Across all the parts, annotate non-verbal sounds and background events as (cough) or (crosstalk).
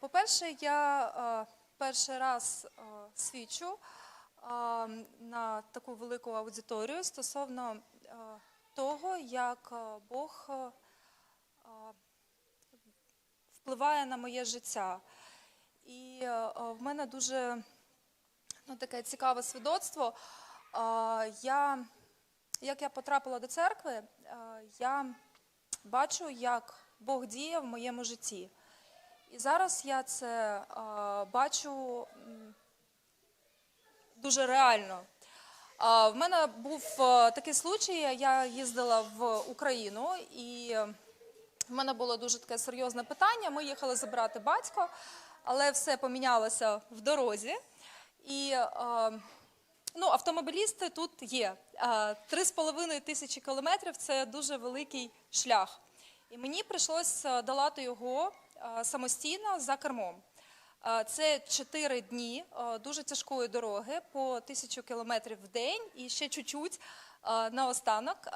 По-перше, я перший раз свідчу на таку велику аудиторію стосовно того, як Бог впливає на моє життя. І в мене дуже ну, таке цікаве свідоцтво. Я, як я потрапила до церкви, я бачу, як Бог діє в моєму житті. І зараз я це е, бачу дуже реально. А, в мене був е, такий случай, я їздила в Україну, і в мене було дуже таке серйозне питання. Ми їхали забирати батька, але все помінялося в дорозі. І е, ну, автомобілісти тут є. Е, Три з половиною тисячі кілометрів це дуже великий шлях. І мені прийшлося долати його самостійно за кермом. Е, Це 4 дні е, дуже тяжкої дороги по тисячу кілометрів в день і ще чуть-чуть е, наостанок. Е,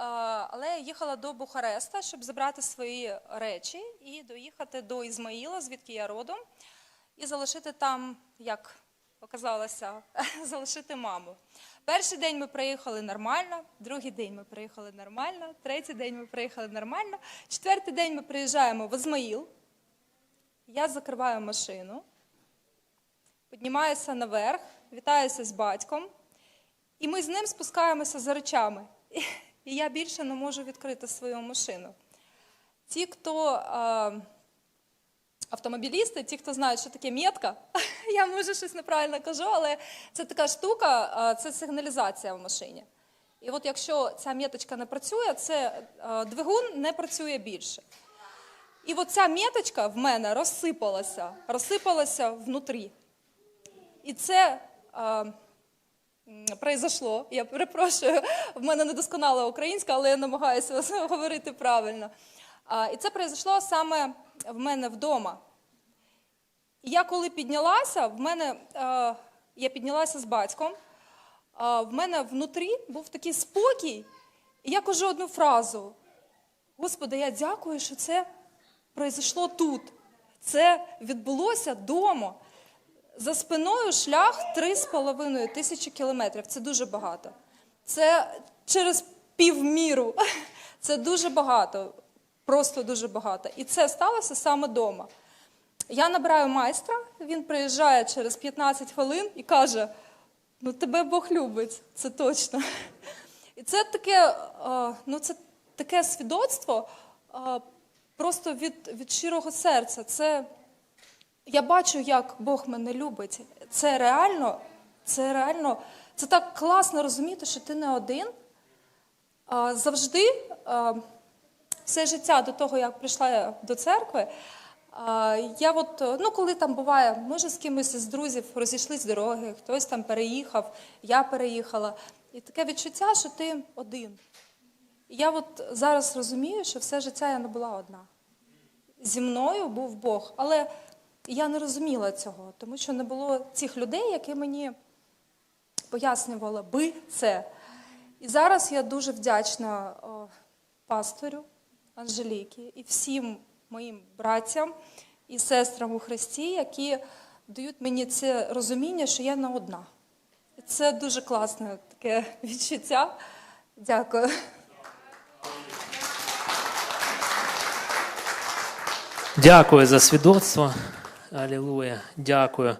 Але їхала до Бухареста, щоб забрати свої речі і доїхати до Ізмаїла, звідки я родом, і залишити там, як оказалося, (laughs) залишити маму. Перший день ми приїхали нормально, другий день ми приїхали нормально, третій день ми приїхали нормально, четвертий день ми приїжджаємо в Ізмаїл. Я закриваю машину, піднімаюся наверх, вітаюся з батьком, і ми з ним спускаємося за речами. І я більше не можу відкрити свою машину. Ті, хто е, автомобілісти, ті, хто знають, що таке метка, (laughs) я може щось неправильно кажу, але це така штука, це сигналізація в машині. І от якщо ця меточка не працює, це е, двигун не працює більше. І от ця меточка в мене розсипалася, розсипалася внутрі. І це произошло. Я перепрошую, в мене недосконала українська, але я намагаюся (laughs) говорити правильно. А, і це произошло саме в мене вдома. І я коли піднялася, в мене, е, я піднялася з батьком, а в мене внутрі був такий спокій, і я кажу одну фразу: Господи, я дякую, що це произошло тут. Це відбулося вдома. За спиною шлях 3,5 тисячі кілометрів. Це дуже багато. Це через півміру. (laughs) Це дуже багато, просто дуже багато. І це сталося саме вдома. Я набираю майстра, він приїжджає через 15 хвилин і каже: ну тебе Бог любить, це точно. (laughs) І це таке, е, ну, це таке свідоцтво е, просто від, від щирого серця. Це я бачу, як Бог мене любить. Це реально, це реально, це так класно розуміти, що ти не один. А, Завжди, а, все життя до того, як прийшла до церкви, а, я от, ну, коли там буває, може, з кимось з друзів розійшлись дороги, хтось там переїхав, я переїхала. І таке відчуття, що ти один. Я от зараз розумію, що все життя я не була одна зі мною був Бог. Але я не розуміла цього, тому що не було цих людей, які мені пояснювали би це. І зараз я дуже вдячна пасторю Анжеліки і всім моїм братям і сестрам у Христі, які дають мені це розуміння, що я не одна. Це дуже класне таке (laughs) відчуття. Дякую. Дякую за свідоцтво. Алілуя. Дякую.